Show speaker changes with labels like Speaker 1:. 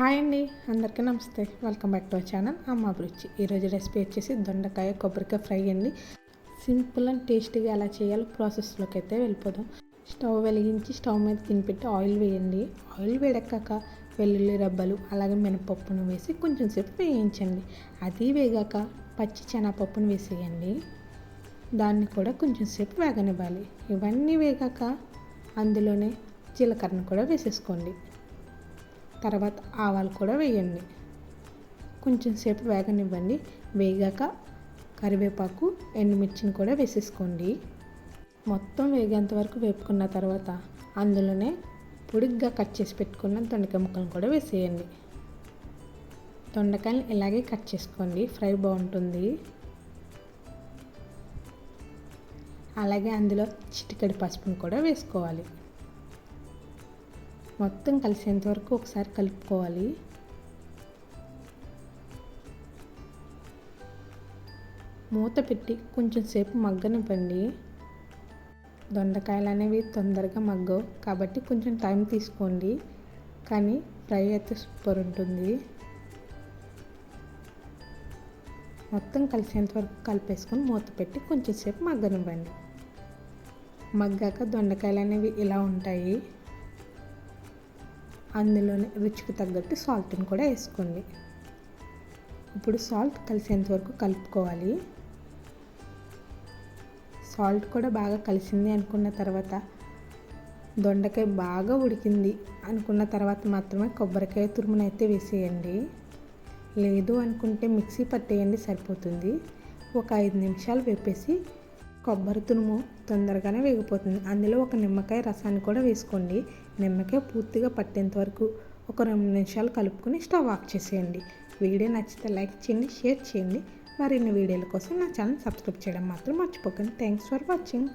Speaker 1: Hi అండి అందరికీ నమస్తే. Welcome back to our channel. అమ్మ అభిరుచి ఈరోజు రెసిపీ వచ్చేసి దొండకాయ కొబ్బరికాయ ఫ్రై అండి. సింపుల్ అండ్ టేస్టీగా ఎలా చేయాలో ప్రాసెస్లోకి అయితే వెళ్ళిపోదాం. స్టవ్ వెలిగించి స్టవ్ మీద తినిపెట్టి ఆయిల్ వేయండి. ఆయిల్ వేడెక్కాక వెల్లుల్లి రబ్బలు అలాగే మినపప్పును వేసి కొంచెం సేపు వేయించండి. అది వేగాక పచ్చి శనగపప్పును వేసేయండి. దాన్ని కూడా కొంచెం సేపు వేగనివ్వాలి. ఇవన్నీ వేగాక అందులోనే జీలకర్రను కూడా వేసేసుకోండి. తర్వాత ఆవాలు కూడా వేయండి. కొంచెం సేపు వేగనివ్వండి. వేగాక కరివేపాకు ఎండుమిర్చిని కూడా వేసేసుకోండి. మొత్తం వేగేంత వరకు వేపుకున్న తర్వాత అందులోనే పొడిగ్గా కట్ చేసి పెట్టుకున్న దొండకాయ ముక్కలను కూడా వేసేయండి. దొండకాయలు ఇలాగే కట్ చేసుకోండి. ఫ్రై బాగుంటుంది. అలాగే అందులో చిటికడి పసుపును కూడా వేసుకోవాలి. మొత్తం కలిసేంత వరకు ఒకసారి కలుపుకోవాలి. మూత పెట్టి కొంచెం సేపు మగ్గనివ్వండి. దొండకాయలు అనేవి తొందరగా మగ్గవు కాబట్టి కొంచెం టైం తీసుకోండి. కానీ ఫ్రై అయితే సూపర్ ఉంటుంది. మొత్తం కలిసేంత వరకు కలిపేసుకొని మూత పెట్టి కొంచెం సేపు మగ్గనివ్వండి. మగ్గాక దొండకాయలు అనేవి ఇలా ఉంటాయి. అందులోనే రుచికి తగ్గట్టు సాల్ట్ని కూడా వేసుకోండి. ఇప్పుడు సాల్ట్ కలిసేంత వరకు కలుపుకోవాలి. సాల్ట్ కూడా బాగా కలిసింది అనుకున్న తర్వాత దొండకాయ బాగా ఉడికింది అనుకున్న తర్వాత మాత్రమే కొబ్బరికాయ తురుమునైతే వేసేయండి. లేదు అనుకుంటే మిక్సీ పట్టేయండి సరిపోతుంది. ఒక ఐదు నిమిషాలు వేపేసి కొబ్బరి తురుము తొందరగానే వేగిపోతుంది. అందులో ఒక నిమ్మకాయ రసాన్ని కూడా వేసుకోండి. నిమ్మకాయ పూర్తిగా పట్టేంత వరకు ఒక రెండు నిమిషాలు కలుపుకొని స్టవ్ ఆఫ్ చేసేయండి. వీడియో నచ్చితే లైక్ చేయండి షేర్ చేయండి. మరిన్ని వీడియోల కోసం నా ఛానల్ సబ్స్క్రైబ్ చేయడం మాత్రం మర్చిపోకండి. Thanks for watching.